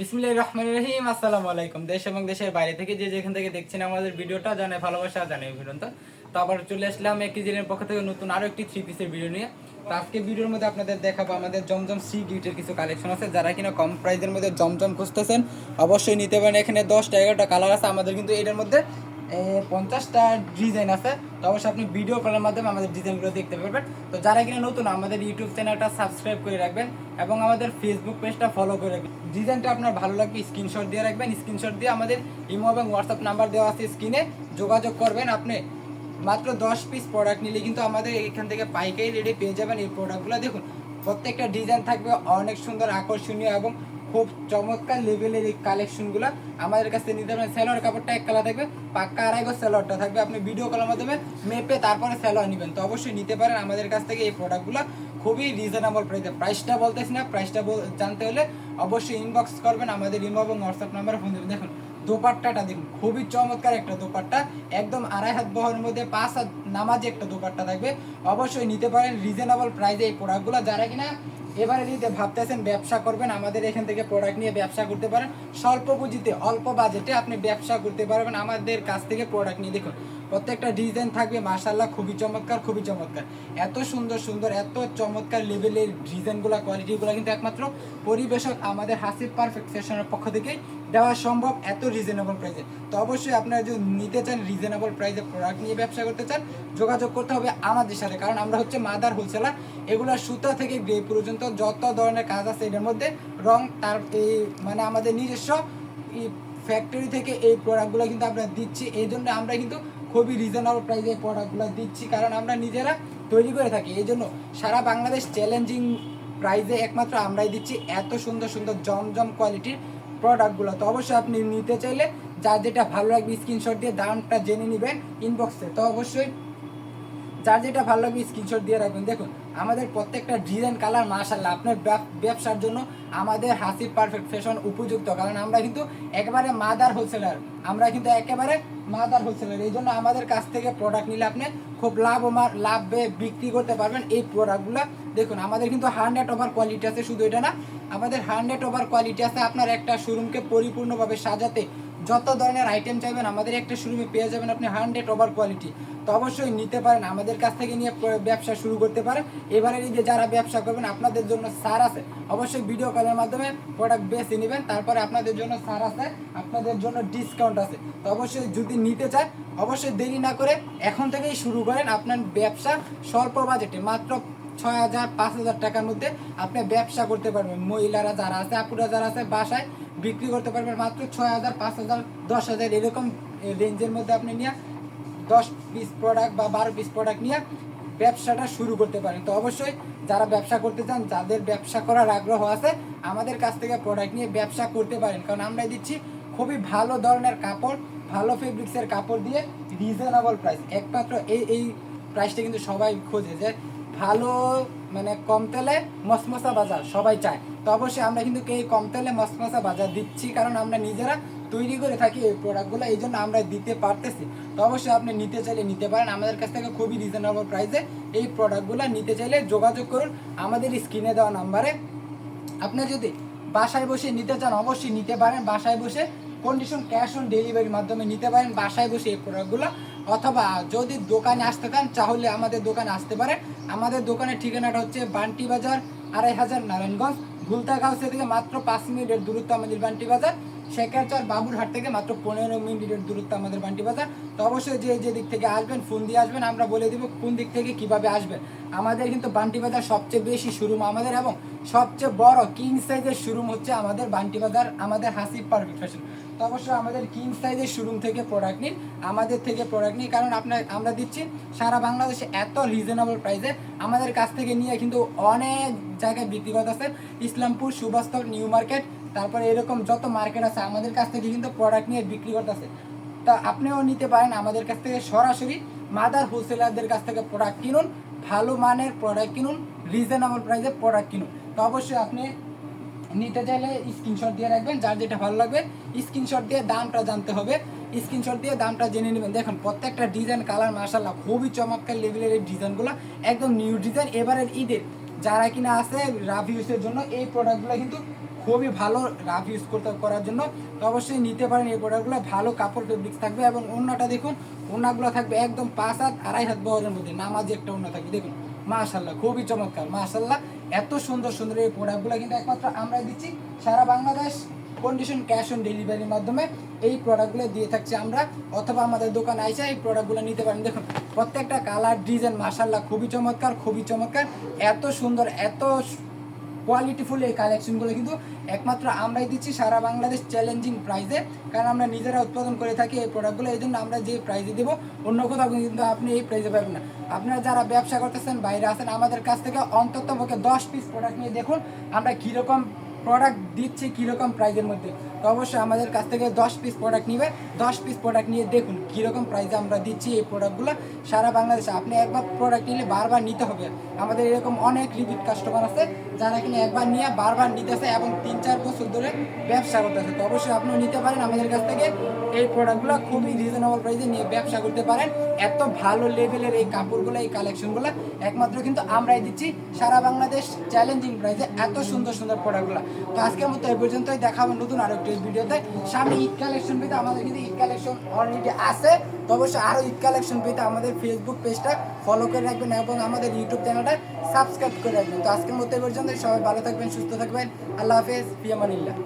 বিসমিল্লাহ রহমান রহিম, আসসালামু আলাইকুম। দেশ এবং দেশের বাইরে থেকে যে যেখান থেকে দেখছেন আমাদের ভিডিওটা, জানে ভালোবাসা, জানে অভিনন্দন। তো আবার চলে আসলাম একই জিনের পক্ষ থেকে নতুন আরও একটি থ্রি পিসের ভিডিও নিয়ে। তো আজকে ভিডিওর মধ্যে আপনাদের দেখাবো আমাদের জমজম সি গিফটের কিছু কালেকশন আছে। যারা কিনা কম প্রাইসের মধ্যে জমজম খুঁজতেছেন, অবশ্যই নিতে পারেন। এখানে দশটা এগারোটা কালার আছে। আমাদের কিন্তু এটার মধ্যে পঞ্চাশটা ডিজাইন আছে। তো অবশ্যই আপনি ভিডিও কলের মাধ্যমে আমাদের ডিজাইনগুলো দেখতে পারবেন। তো যারা কিনা নতুন, আমাদের ইউটিউব চ্যানেলটা সাবস্ক্রাইব করে রাখবেন এবং আমাদের ফেসবুক পেজটা ফলো করে রাখবেন। ডিজাইনটা আপনার ভালো লাগবে স্ক্রিনশট দিয়ে রাখবেন। স্ক্রিনশট দিয়ে আমাদের ইমো এবং হোয়াটসঅ্যাপ নাম্বার দেওয়া আছে স্ক্রিনে যোগাযোগ করবেন আপনি। মাত্র দশ পিস প্রোডাক্ট নিলে কিন্তু আমাদের এখান থেকে পাইকারি রেডি পেয়ে যাবেন এই প্রোডাক্টগুলো দেখুন, প্রত্যেকটা ডিজাইন থাকবে অনেক সুন্দর, আকর্ষণীয় এবং খুব চমৎকার লেভেলের এই কালেকশনগুলো আমাদের কাছ নিতে পারেন সেলোয়ার কাপড়টা এক কালার থাকবে, পাক্কা আড়াই গজ সেলোয়ারটা থাকবে। আপনি ভিডিও কলের মাধ্যমে মেপে তারপরে সেলোয়ার নেবেন। তো অবশ্যই নিতে পারেন। আমাদের কাছ থেকে এই প্রোডাক্টগুলো খুবই রিজনেবল প্রাইসে প্রাইসটা বলতেছি না প্রাইসটা জানতে হলে অবশ্যই ইনবক্স করবেন। আমাদের ইমো এবং হোয়াটসঅ্যাপ নাম্বারে ফোন দেবেন। দেখুন, দোপাট্টাটা দেখুন, খুবই চমৎকার একটা দোপাট্টা। একদম আড়াই হাত বহরের মধ্যে পাঁচ হাত নামাজে একটা দোপাট্টা থাকবে। অবশ্যই নিতে পারেন। রিজনেবল প্রাইসে এই প্রোডাক্টগুলো যারা কিনা এবারে যদি ভাবতেছেন ব্যবসা করবেন, আমাদের এখান থেকে প্রোডাক্ট নিয়ে ব্যবসা করতে পারেন, স্বল্প পুঁজিতে, অল্প বাজেটে আপনি ব্যবসা করতে পারবেন আমাদের কাছ থেকে প্রোডাক্ট নিয়ে। দেখুন, প্রত্যেকটা ডিজাইন থাকবে মার্শাল্লাহ খুবই চমৎকার খুবই চমৎকার। এত সুন্দর সুন্দর, এত চমৎকার লেভেলের ডিজাইনগুলো কোয়ালিটিগুলো কিন্তু একমাত্র পরিবেশক আমাদের হাসিব পারফেক্ট পক্ষ থেকেই দেওয়া সম্ভব, এত রিজনেবল প্রাইসে তো অবশ্যই আপনারা যদি নিতে চান রিজনেবল প্রাইসে প্রোডাক্ট নিয়ে ব্যবসা করতে চান, যোগাযোগ করতে হবে আমাদের সাথে। কারণ আমরা হচ্ছে মাদার হোলসেলার এগুলো সুতা থেকে গ্রে পর্যন্ত যত ধরনের কাজ আছে এটার মধ্যে, রং তার এই মানে আমাদের নিজস্ব ফ্যাক্টরি থেকে এই প্রোডাক্টগুলো কিন্তু আমরা দিচ্ছি। এই জন্য আমরা কিন্তু খুবই রিজনেবল প্রাইসে এই প্রোডাক্টগুলো দিচ্ছি। কারণ আমরা নিজেরা তৈরি করে থাকি। এই জন্য সারা বাংলাদেশ চ্যালেঞ্জিং প্রাইসে একমাত্র আমরাই দিচ্ছি। এত সুন্দর সুন্দর, জমজম কোয়ালিটির প্রোডাক্টগুলো তো অবশ্যই আপনি নিতে চাইলে যা যেটা ভালো লাগবে স্ক্রিনশট দিয়ে দামটা জেনে নেবেন ইনবক্সে তো অবশ্যই যার যেটা ভালো লাগবে স্ক্রিনশট দিয়ে রাখবেন। দেখুন আমাদের প্রত্যেকটা ডিজাইন কালার মাশাল্লাহ আপনার ব্যবসার জন্য আমাদের হাসি পারফেক্ট ফ্যাশন উপযুক্ত। কারণ আমরা কিন্তু একেবারে মাদার হোলসেলার আমরা কিন্তু একেবারে মাদার হোলসেলার এই জন্য আমাদের কাছ থেকে প্রোডাক্ট নিলে আপনি খুব লাভ লাভে বিক্রি করতে পারবেন এই প্রোডাক্টগুলো দেখুন, আমাদের কিন্তু হান্ড্রেড ওভার কোয়ালিটি আছে, শুধু এটা না, আমাদের হান্ড্রেড ওভার কোয়ালিটি আছে আপনার একটা শোরুমকে পরিপূর্ণভাবে সাজাতে। যত ধরনের আইটেম চাইবেন, আমাদের একটা শোরুমে পেয়ে যাবেন আপনি হান্ড্রেড ওভার কোয়ালিটি তো অবশ্যই নিতে পারেন, আমাদের কাছ থেকে নিয়ে ব্যবসা শুরু করতে পারেন এবারে যে যারা ব্যবসা করবেন, আপনাদের জন্য সার আছে। অবশ্যই ভিডিও কলের মাধ্যমে প্রোডাক্ট বেছে নেবেন, তারপরে আপনাদের জন্য সার আছে, আপনাদের জন্য ডিসকাউন্ট আছে। তো অবশ্যই যদি নিতে চান, অবশ্যই দেরি না করে এখন থেকেই শুরু করেন আপনার ব্যবসা স্বল্প বাজেটে মাত্র ছয় হাজার, পাঁচ হাজার টাকার মধ্যে আপনি ব্যবসা করতে পারবেন। মহিলারা যারা আছে, আপুরা যারা আছে, বাসায় বিক্রি করতে পারবেন মাত্র ছয় হাজার, পাঁচ হাজার, দশ হাজার এরকম রেঞ্জের মধ্যে আপনি নিয়ে দশ পিস প্রোডাক্ট বা বারো পিস প্রোডাক্ট নিয়ে ব্যবসাটা শুরু করতে পারেন। তো অবশ্যই যারা ব্যবসা করতে চান, যাদের ব্যবসা করার আগ্রহ আছে, আমাদের কাছ থেকে প্রোডাক্ট নিয়ে ব্যবসা করতে পারেন। কারণ আমরা দিচ্ছি খুবই ভালো ধরনের কাপড়, ভালো ফেব্রিক্সের কাপড় দিয়ে রিজনেবল প্রাইস একমাত্র এই এই প্রাইসটা কিন্তু সবাই খোঁজে যে ভালো মানে কম তেলে মসমসা বাজার, সবাই চায়। তো অবশ্যই আমরা কিন্তু এই কম তেলে মসমসা বাজার দিচ্ছি, কারণ আমরা নিজেরা তৈরি করে থাকি এই প্রোডাক্টগুলো এই জন্য আমরা দিতে পারতেছি। তো অবশ্যই আপনি নিতে চাইলে নিতে পারেন। আমাদের কাছ থেকে খুবই রিজনেবল প্রাইসে এই প্রোডাক্টগুলো নিতে চাইলে যোগাযোগ করুন। আমাদের স্ক্রিনে দেওয়া নাম্বারে। আপনি যদি বাসায় বসে নিতে চান, অবশ্যই নিতে পারেন। বাসায় বসে কন্ডিশন ক্যাশ অন ডেলিভারির মাধ্যমে নিতে পারেন। বাসায় বসে এই প্রোডাক্টগুলো অথবা যদি দোকানে আসতে চান, তাহলে আমাদের দোকানে আসতে পারে আমাদের দোকানের ঠিকানাটা হচ্ছে বান্টি বাজার, আড়াই হাজার নারায়ণগঞ্জ ভুলতাগাঁও থেকে মাত্র পাঁচ মিনিটের দূরত্ব আমাদের বান্টি বাজার। শেখারচর বাবুরহাট থেকে মাত্র পনেরো মিনিটের দূরত্ব আমাদের বান্টি বাজার। তো অবশ্যই যে যে দিক থেকে আসবেন, ফোন দিয়ে আসবেন, আমরা বলে দিব কোন দিক থেকে কীভাবে আসবেন। আমাদের কিন্তু বান্টি বাজার সবচেয়ে বেশি শোরুম আমাদের এবং সবচেয়ে বড় কিং সাইজের শোরুম হচ্ছে আমাদের বান্টি বাজার, আমাদের হাসিব পারফেক্ট ফ্যাশন তো অবশ্যই আমাদের কিং সাইজের শোরুম থেকে প্রোডাক্ট নিন, আমাদের থেকে প্রোডাক্ট নিন, কারণ আপনার, আমরা দিচ্ছি সারা বাংলাদেশে এত রিজনেবল প্রাইসে আমাদের কাছ থেকে নিয়ে কিন্তু অনেক জায়গায় বিক্রি করতেছে ইসলামপুর সুবাস্তব নিউ মার্কেট তারপরে এরকম যত মার্কেট আছে, আমাদের কাছ থেকে কিন্তু প্রোডাক্ট নিয়ে বিক্রি করতেছে। তা আপনিও নিতে পারেন, আমাদের কাছ থেকে সরাসরি মাদার হোলসেলারদের কাছ থেকে প্রোডাক্ট কিনুন, ভালো মানের প্রোডাক্ট কিনুন রিজনেবল প্রাইসে প্রোডাক্ট কিনুন। তো অবশ্যই আপনি নিতে চাইলে স্ক্রিনশট দিয়ে রাখবেন, যার যেটা ভালো লাগবে স্ক্রিনশট দিয়ে দামটা জানতে হবে। স্ক্রিনশট দিয়ে দামটা জেনে নেবেন। দেখুন, প্রত্যেকটা ডিজাইন কালার মার্শাল্লাহ খুবই চমৎকার লেভেলের এই ডিজাইনগুলো একদম নিউ ডিজাইন এবারের ঈদের যারা কিনা আছে রাভিউসের জন্য এই প্রোডাক্টগুলো কিন্তু খুবই ভালো রাফ ইউজ করতে করার জন্য। তো অবশ্যই নিতে পারেন এই প্রোডাক্টগুলো ভালো কাপড় ফেব্রিক্স থাকবে এবং অন্যটা দেখুন ওনাগুলো থাকবে একদম পাঁচ হাত, আড়াই হাত বহরের মধ্যে। নামাজি একটা অন্য থাকবে, দেখুন। মাশাল্লাহ খুবই চমৎকার মাশাল্লাহ এত সুন্দর সুন্দর এই প্রোডাক্টগুলো কিন্তু একমাত্র আমরাই দিচ্ছি। সারা বাংলাদেশ কন্ডিশন ক্যাশ অন ডেলিভারির মাধ্যমে এই প্রোডাক্টগুলো দিয়ে থাকছি আমরা। অথবা আমাদের দোকানে এসে এই প্রোডাক্টগুলো নিতে পারেন। দেখুন, প্রত্যেকটা কালার ডিজাইন মাশাল্লাহ খুবই চমৎকার খুবই চমৎকার। এত সুন্দর, এত কোয়ালিটিফুল এই কালেকশনগুলো কিন্তু একমাত্র আমরাই দিচ্ছি সারা বাংলাদেশ চ্যালেঞ্জিং প্রাইজে কারণ আমরা নিজেরা উৎপাদন করে থাকি এই প্রোডাক্টগুলো এই জন্য আমরা যে প্রাইজে দেবো, অন্য কোথাও কিন্তু আপনি এই প্রাইজে পাবেন না। আপনারা যারা ব্যবসা করতেছেন, বাইরে আছেন, আমাদের কাছ থেকে অন্তত পক্ষে দশ পিস প্রোডাক্ট নিয়ে দেখুন, আমরা কীরকম প্রোডাক্ট দিচ্ছি কীরকম প্রাইজের মধ্যে, তো অবশ্যই আমাদের কাছ থেকে দশ পিস প্রোডাক্ট নিবে। দশ পিস প্রোডাক্ট নিয়ে দেখুন কীরকম প্রাইজে আমরা দিচ্ছি এই প্রোডাক্টগুলো সারা বাংলাদেশে আপনি একবার প্রোডাক্ট নিলে বারবার নিতে হবে। আমাদের এরকম অনেক রিপিট কাস্টমার আছে, যারা কিনা একবার নিয়ে বারবার নিতেছে এবং তিন চার বছর ধরে ব্যবসা করতেছে। তো অবশ্যই আপনিও নিতে পারেন আমাদের কাছ থেকে। এই প্রোডাক্টগুলো খুবই রিজনেবল প্রাইসে নিয়ে ব্যবসা করতে পারেন। এত ভালো লেভেলের এই কাপড়গুলো এই কালেকশনগুলো একমাত্র কিন্তু আমরাই দিচ্ছি। সারা বাংলাদেশ চ্যালেঞ্জিং প্রাইসে এত সুন্দর সুন্দর প্রোডাক্টগুলো তো আমি তো এই পর্যন্তই দেখাবো নতুন আরও একটি ভিডিওতে। সামনে ঈদ কালেকশন পেতে আমাদের কিন্তু ঈদ কালেকশন অলরেডি আছে। তো অবশ্যই আরও ঈদ কালেকশন পেতে আমাদের ফেসবুক পেজটা ফলো করে রাখবেন এবং আমাদের ইউটিউব চ্যানেলটা সাবস্ক্রাইব করে রাখবেন। তো আজকের মতো এই পর্যন্ত সবাই ভালো থাকবেন, সুস্থ থাকবেন। আল্লাহ হাফেজ, ফিয়ামানিল্লাহ।